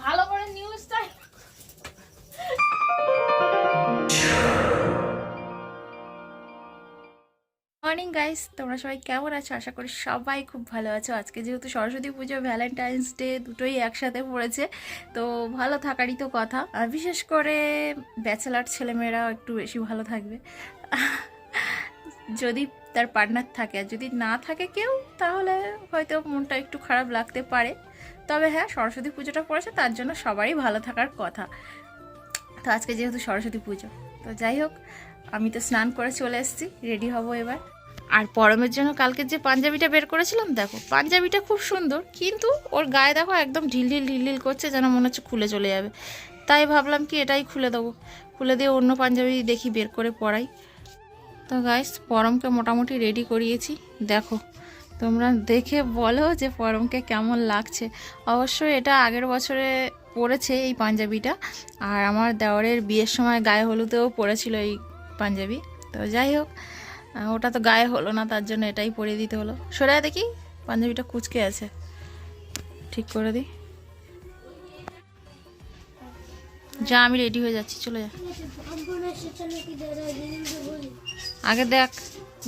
ভালো করে নিউজটা মর্নিং গাইস তোমরা সবাই কেমন আছো? আশা করি সবাই খুব ভালো আছো। আজকে যেহেতু সরস্বতী পুজো ভ্যালেন্টাইন্স ডে দুটোই একসাথে পড়েছে তো ভালো থাকারই তো কথা। আর বিশেষ করে ব্যাচেলার ছেলেমেয়েরা একটু বেশি ভালো থাকবে। যদি তার পার্টনার থাকে আর যদি না থাকে কেউ তাহলে হয়তো মনটা একটু খারাপ লাগতে পারে। তবে হ্যাঁ সরস্বতী পুজোটা পড়েছে, তার জন্য সবারই ভালো থাকার কথা। তো আজকে যেহেতু সরস্বতী পুজো, তো যাই হোক, আমি তো স্নান করে চলে এসেছি রেডি হব এবার। আর পরমের জন্য কালকে যে পাঞ্জাবিটা বের করেছিলাম, দেখো, পাঞ্জাবিটা খুব সুন্দর, কিন্তু ওর গায়ে দেখো একদম ঢিলঢিল ঢিলঢিল করছে যেন মনে হচ্ছে খুলে চলে যাবে। তাই ভাবলাম কি এটাই খুলে দেবো, খুলে দিয়ে অন্য পাঞ্জাবি দেখি বের করে পরাই। তো গাইস পরমকে মোটামুটি রেডি করিয়েছি, দেখো। তোমরা দেখে বলো যে পরমকে কেমন লাগছে। অবশ্যই এটা আগের বছরে পরেছে এই পাঞ্জাবিটা। আর আমার দেওয়ারের বিয়ের সময় গায়ে হলুদেও পরেছিল এই পাঞ্জাবি। তো যাই হোক ওটা তো গায়ে হলো না, তার জন্য এটাই পরিয়ে দিতে হলো। সরে আয় দেখি, পাঞ্জাবিটা কুচকে আছে। ঠিক করে দিই। যা, আমি রেডি হয়ে যাচ্ছি, চলে যা। আগে দেখ,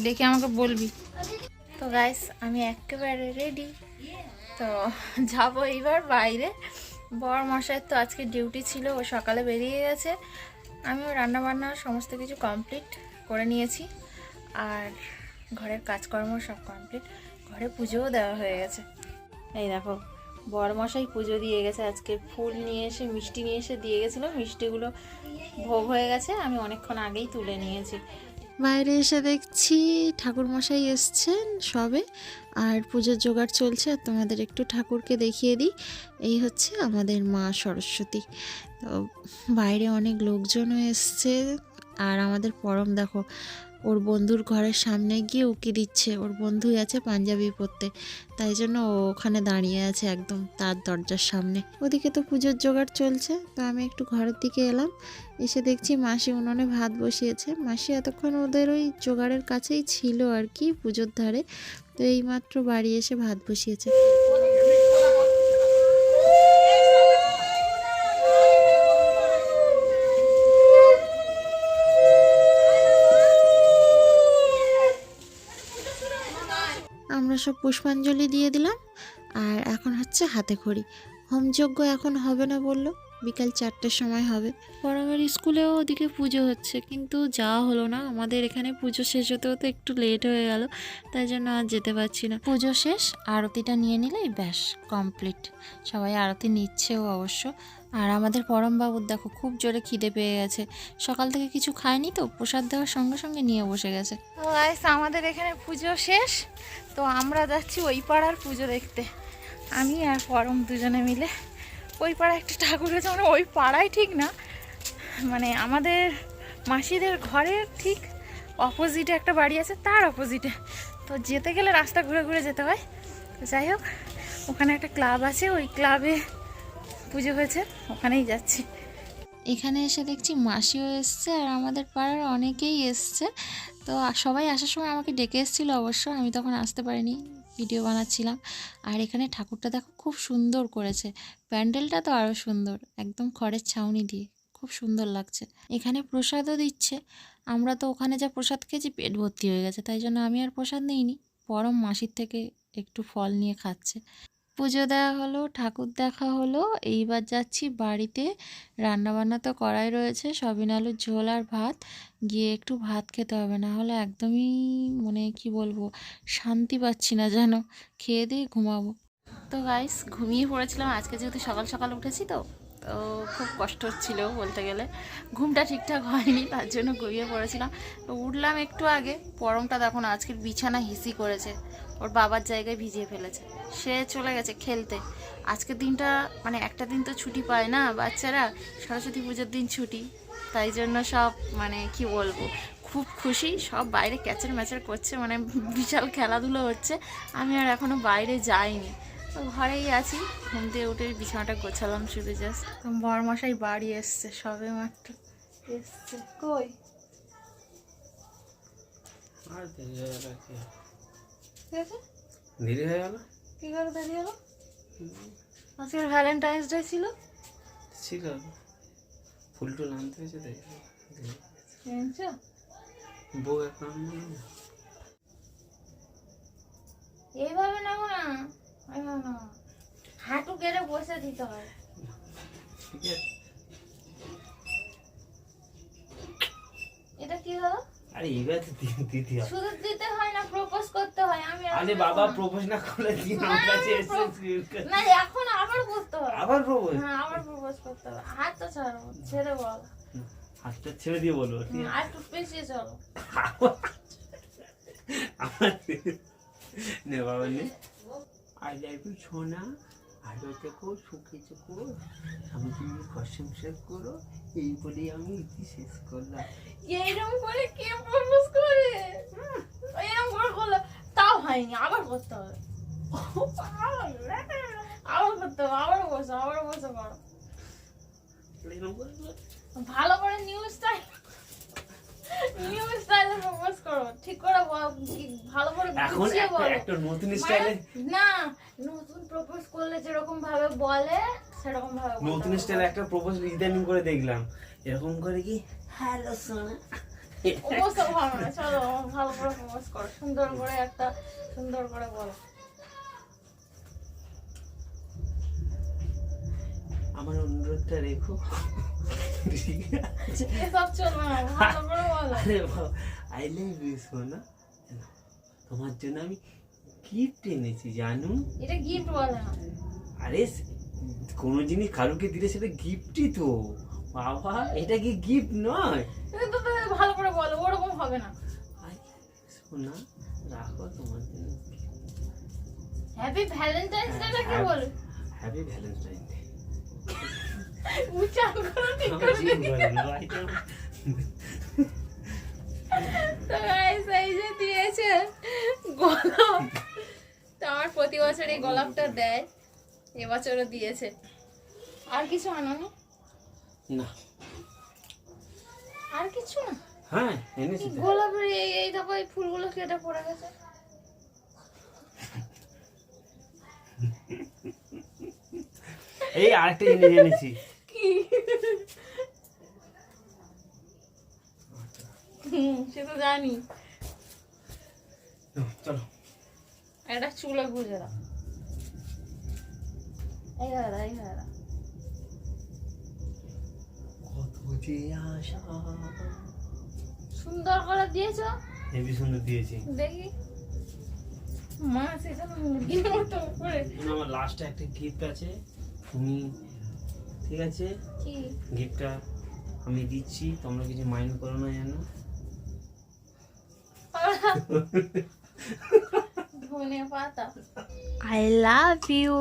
দেখে আমাকে বলবি। তো গাইস আমি একেবারে রেডি তো যাব এইবার বাইরে। বর মশাইয়ের তো আজকে ডিউটি ছিল, ও সকালে বেরিয়ে গেছে। আমিও রান্না বান্না সমস্ত কিছু কমপ্লিট করে নিয়েছি। আর ঘরের কাজকর্ম সব কমপ্লিট ঘরে পুজোও দেওয়া হয়ে গেছে। এই দেখো বর মশাই পুজো দিয়ে গেছে। আজকে ফুল নিয়ে এসে, মিষ্টি নিয়ে এসে দিয়ে গেছিল। মিষ্টিগুলো ভোগ হয়ে গেছে। আমি অনেকক্ষণ আগেই তুলে নিয়েছি। বাইরে এসে দেখছি ঠাকুরমশাই এসছেন সবে, আর পুজোর জোগাড় চলছে। আর তোমাদের একটু ঠাকুরকে দেখিয়ে দিই। এই হচ্ছে আমাদের মা সরস্বতী। তো বাইরে অনেক লোকজনও এসছে। আর আমাদের পরম দেখো ওর বন্ধুর ঘরের সামনে গিয়ে উকি দিচ্ছে। ওর বন্ধুই আছে পাঞ্জাবি পরতে। তাই জন্য ও ওখানে দাঁড়িয়ে আছে একদম তার দরজার সামনে। ওদিকে তো পুজোর জোগাড় চলছে। তো আমি একটু ঘরের দিকে এলাম। এসে দেখছি মাসি উনুনে ভাত বসিয়েছে। মাসি এতক্ষণ ওদের ওই জোগাড়ের কাছেই ছিল আর কি পুজোর ধারে। তো এইমাত্র বাড়ি এসে ভাত বসিয়েছে আমরা সব পুষ্পাঞ্জলি দিয়ে দিলাম। আর এখন হচ্ছে হাতে খড়ি। হোমযজ্ঞ এখন হবে না বলল বিকাল চারটের সময় হবে। পরমের স্কুলেও ওদিকে পুজো হচ্ছে কিন্তু যাওয়া হলো না। আমাদের এখানে পুজো শেষ হতে হতে একটু লেট হয়ে গেল তাই জন্য আর যেতে পারছি না। পুজো শেষ আরতিটা নিয়ে নিলেই ব্যাস কমপ্লিট সবাই আরতি নিচ্ছেও অবশ্য। আর আমাদের পরমবাবুর দেখো খুব জোরে খিদে পেয়ে গেছে। সকাল থেকে কিছু খায়নি তো প্রসাদ দেওয়ার সঙ্গে সঙ্গে নিয়ে বসে গেছে। তো আমাদের এখানে পুজো শেষ। তো আমরা যাচ্ছি ওই পাড়ার পুজো দেখতে। আমি আর পরম দুজনে মিলে। ওই পাড়ায় একটা ঠাকুর আছে মানে ওই পাড়ায় ঠিক না। মানে আমাদের মাসিদের ঘরের ঠিক অপোজিটে একটা বাড়ি আছে, তার অপোজিটে তো যেতে গেলে রাস্তা ঘুরে ঘুরে যেতে হয়। যাই হোক, ওখানে একটা ক্লাব আছে, ওই ক্লাবে পুজো হয়েছে, ওখানেই যাচ্ছি। এখানে এসে দেখছি মাসিও এসছে আর আমাদের পাড়ার অনেকেই এসছে। তো সবাই আসার সময় আমাকে ডেকে এসেছিল অবশ্য, আমি তখন আসতে পারিনি, ভিডিও বানাচ্ছিলাম। আর এখানে ঠাকুরটা দেখো খুব সুন্দর করেছে, প্যান্ডেলটা তো আরও সুন্দর, একদম খড়ের ছাউনি দিয়ে, খুব সুন্দর লাগছে। এখানে প্রসাদও দিচ্ছে, আমরা তো ওখানে যা প্রসাদ খেয়েছি পেট ভর্তি হয়ে গেছে, তাই জন্য আমি আর প্রসাদ নিইনি, পরম মাসির থেকে একটু ফল নিয়ে খাচ্ছে। পুজো দেওয়া হলো, ঠাকুর দেখা হলো, এইবার যাচ্ছি বাড়িতে। রান্নাবান্না তো করাই রয়েছে সবিন আলুর ঝোল আর ভাত। গিয়ে একটু ভাত খেতে হবে, না হলে একদমই মানে কি বলব, শান্তি পাচ্ছি না যেন। খেয়ে দিয়ে ঘুমাবো। তো গাইস ঘুমিয়ে পড়েছিলাম। আজকে যেহেতু সকাল সকাল উঠেছি তো তো খুব কষ্ট হচ্ছিল বলতে গেলে। ঘুমটা ঠিকঠাক হয়নি, তার জন্য ঘুমিয়ে পড়েছিলাম। তো উঠলাম একটু আগে, পরমটা দেখুন আজকের বিছানা হিসি করেছে। ওর বাবার জায়গায় ভিজিয়ে ফেলেছে। সে চলে গেছে খেলতে। আজকের দিনটা মানে একটা দিন তো ছুটি পায় না বাচ্চারা সরস্বতী পুজোর দিন ছুটি। তাই জন্য সব মানে কি বলব খুব খুশি। সব বাইরে ক্যাচার ম্যাচার করছে মানে বিশাল খেলাধুলো হচ্ছে। আমি আর এখনও বাইরে যাইনি। তো ঘরেই আছি। ঘুম থেকে উঠে বিছানাটা গোছালাম শুধু জাস্ট বরমশাই বাড়ি এসছে সবে মাত্র এসছে কই? আর ঠিক আছে? দেরি হয়ে গেল? কি করে দাঁড়িয়ে হলো? আজকের ভ্যালেন্টাইন্স ডে ছিল। ছিল। ফুল টুল আনতে হয়েছে তাই? বউ এখন এইভাবে নাও না। এইভাবে নাও হাঁটু গেড়ে বসে দিতে হয়। এটা কি হলো? আরে এবার তো দিতে হবে। শুধু দিতে হয় না প্রপোজ করতে হয় আমি আরে বাবা। প্রপোজ না করে দিয়ে আমার কাছে না, এসে pro- না এখন আবার করতে হবে। আবার প্রপোজ হ্যাঁ আবার প্রপোজ করতে হবে। হাতটা ছাড়ো ছেড়ে বল। হাতটা ছেড়ে দিয়ে বলব আর একটু পেছিয়ে চলো। আমার নে বাবা নে। আই লাভ ইউ সোনা ভালো থেকো সুখে থেকো আমি তুমি প্রশংসা করো এই বলে আমি ইতি শেষ করলাম। এইরকম করে কে প্রপোজ করে? এরকম করে করলে তাও হয়নি আবার করতে হবে। আবার করতে হবে আবার বসো আবার বসে করো। ভালো করে নিউ স্টাইল নিউ স্টাইলে প্রপোজ করো ঠিক করে বল ভালো করে এখন একটা নতুন স্টাইলে না করলে যেরকম ভাবে বলে সেরকম ভাবে নতুন। স্টাইলে একটা প্রপোজ ইদানিং করে দেখলাম। এরকম করে কি? হ্যালো সোনা অবশ্য ভালো না চলো ভালো করে প্রপোজ করো। সুন্দর করে একটা সুন্দর করে বলো। আমার অনুরোধটা রেখো। এসব চলবে না ভালো করে বলো। আরে আই লাভ ইউ সোনা তোমার জন্য আমি গিফট এনেছি জানো? এটা গিফট বলে না। আরে কোনো জিনিস কারুকে দিলে সেটা গিফটই তো। বাবা এটা কি গিফট নয়? ভালো করে বলো ওরকম হবে না। সোনা রাখো তোমার জন্য হ্যাপি ভ্যালেন্টাইন্স ডে কি বল? হ্যাপি ভ্যালেন্টাইন ডে করো ঠিক করে তো গাইস এই যে দিয়েছে গোলাপ। তো আমার প্রতি বছর এই গোলাপটা দেয়। এবছরও দিয়েছে। আর কিছু আনোনি? না। আর কিছু না? হ্যাঁ এনেছি। গোলাপের এই এই দেখো এই ফুলগুলো কেটে পড়ে গেছে। এই আরেকটা জিনিস এনেছি। কি? হুম সে তো জানি। চলো। একটা চুলে গুজে দাও। কত যে আশা সুন্দর করে দিয়েছ হেবি সুন্দর দিয়েছি দেখি মা সেটা মুরগির মতো করে আমার লাস্টে একটা গিফট আছে। তুমি ঠিক আছে? কি গিফটটা আমি দিচ্ছি তোমরা কিছু মাইন্ড করো না যেন ধনে পাতা। I love you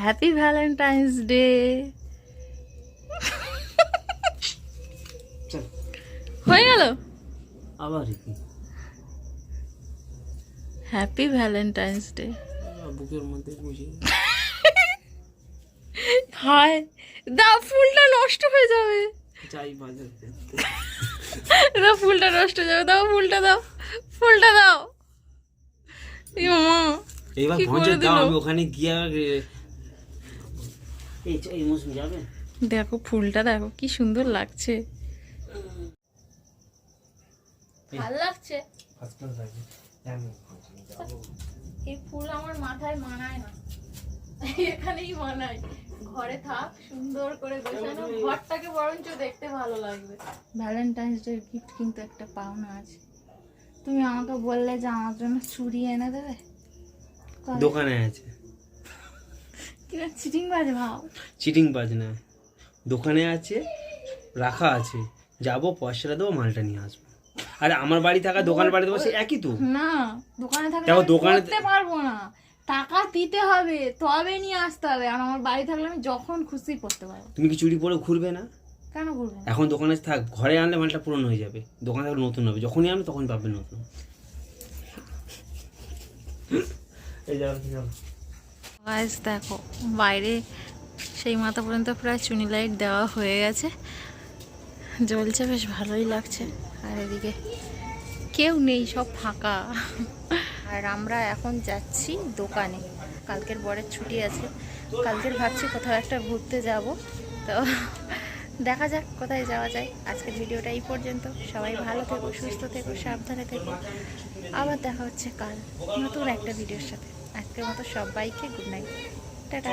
happy Valentine's day হয়ে গেল? আবার হ্যাপি ভ্যালেন্টাইন্স ডে বুকের মধ্যে বুঝি হায় দাও ফুলটা নষ্ট হয়ে যাবে। চাই বাজার। দাও ফুলটা নষ্ট হয়ে যাবে। দাও ফুলটা দাও। ফুলটা দাও। এ মা এইবার পৌঁছে দাও আমি ওখানে গিয়ে এই এই মৌসুমি যাবে? দেখো ফুলটা দেখো কি সুন্দর লাগছে। ভালো এই ফুল আমার মাথায় মানায় না। এখানেই মানায়। ঘরে থাক সুন্দর করে গোছানো। ঘরটাকে বরঞ্চ দেখতে ভালো লাগবে। ভ্যালেন্টাইন্স ডে গিফট কিন্তু একটা পাওনা আছে। তুমি আমাকে বললে যে আমার জন্য চুড়ি এনে দেবে? দোকানে আছে। চিটিং বাজ ভাও চিটিং বাজ না দোকানে আছে রাখা আছে। যাব পয়সাটা দেবো মালটা নিয়ে আসব। আরে আমার বাড়ি থাকা দোকান বাড়ি দেবো সে একই তো। না দোকানে থাকলে দেখো, দোকানে- পারব না। টাকা দিতে হবে তবে নিয়ে আসতে হবে। আর আমার বাড়ি থাকলে আমি যখন খুশি করতে পারব। তুমি কি চুরি পরে ঘুরবে না? কেন করবে না? এখন দোকানে থাক ঘরে আনলে মালটা পুরনো হয়ে যাবে। দোকানে থাকলে নতুন হবে। যখনই আনবে তখন পাবে নতুন। এই যাও যাও। গাইস, দেখো, বাইরে সেই মাথা পর্যন্ত প্রায় চুনি লাইট দেওয়া হয়ে গেছে। জ্বলছে, বেশ ভালোই লাগছে। আর এদিকে কেউ নেই, সব ফাঁকা। আর আমরা এখন যাচ্ছি দোকানে। কালকের বরের ছুটি আছে। কালকের ভাবছি কোথাও একটা ঘুরতে যাব। তো দেখা যাক কোথায় যাওয়া যায়। আজকের ভিডিওটা এই পর্যন্ত। সবাই ভালো থেকো, সুস্থ থেকো, সাবধানে থেকো। আবার দেখা হচ্ছে কাল নতুন একটা ভিডিওর সাথে। আজকের মতো সবাইকে গুড নাইট টাটা।